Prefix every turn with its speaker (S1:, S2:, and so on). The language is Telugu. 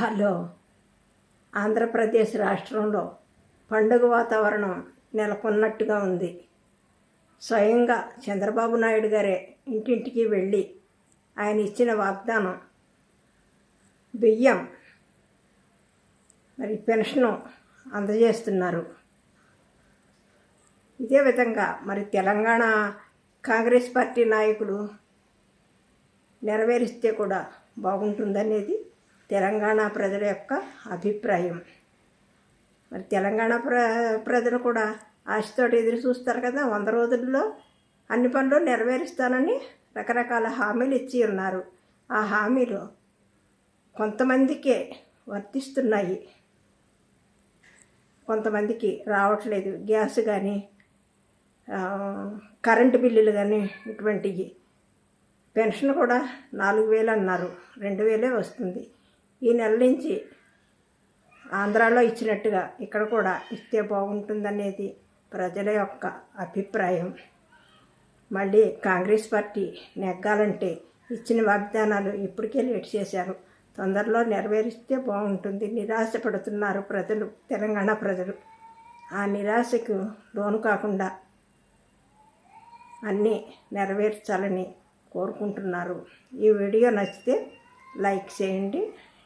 S1: హలో. ఆంధ్రప్రదేశ్ రాష్ట్రంలో పండుగ వాతావరణం నెలకొన్నట్టుగా ఉంది. స్వయంగా చంద్రబాబు నాయుడు గారే ఇంటింటికి వెళ్ళి ఆయన ఇచ్చిన వాగ్దానం బియ్యం మరి పెన్షను అందజేస్తున్నారు. ఇదే విధంగా మరి తెలంగాణ కాంగ్రెస్ పార్టీ నాయకులు నెరవేరిస్తే కూడా బాగుంటుందనేది తెలంగాణ ప్రజల యొక్క అభిప్రాయం. మరి తెలంగాణ ప్ర ప్రజలు కూడా ఆశతో ఎదురు చూస్తారు కదా వంద రోజుల్లో అన్ని పనులు నెరవేరుస్తానని రకరకాల హామీలు ఇచ్చి ఉన్నారు. ఆ హామీలు కొంతమందికే వర్తిస్తున్నాయి. కొంతమందికి రావట్లేదు. గ్యాస్ కానీ కరెంటు బిల్లులు కానీ ఇటువంటివి. పెన్షన్ కూడా నాలుగు వేలు అన్నారు. రెండు వేలే వస్తుంది. ఈ నెల నుంచి ఆంధ్రాలో ఇచ్చినట్టుగా ఇక్కడ కూడా ఇస్తే బాగుంటుందనేది ప్రజల యొక్క అభిప్రాయం. మళ్ళీ కాంగ్రెస్ పార్టీ నెగ్గాలంటే ఇచ్చిన వాగ్దానాలు ఇప్పటికే లేట్ చేశారు. తొందరలో నెరవేరిస్తే బాగుంటుంది. నిరాశపడుతున్నారు ప్రజలు తెలంగాణ ప్రజలు. ఆ నిరాశకు లోను కాకుండా అన్నీ నెరవేర్చాలని కోరుకుంటున్నారు. ఈ వీడియో నచ్చితే లైక్ చేయండి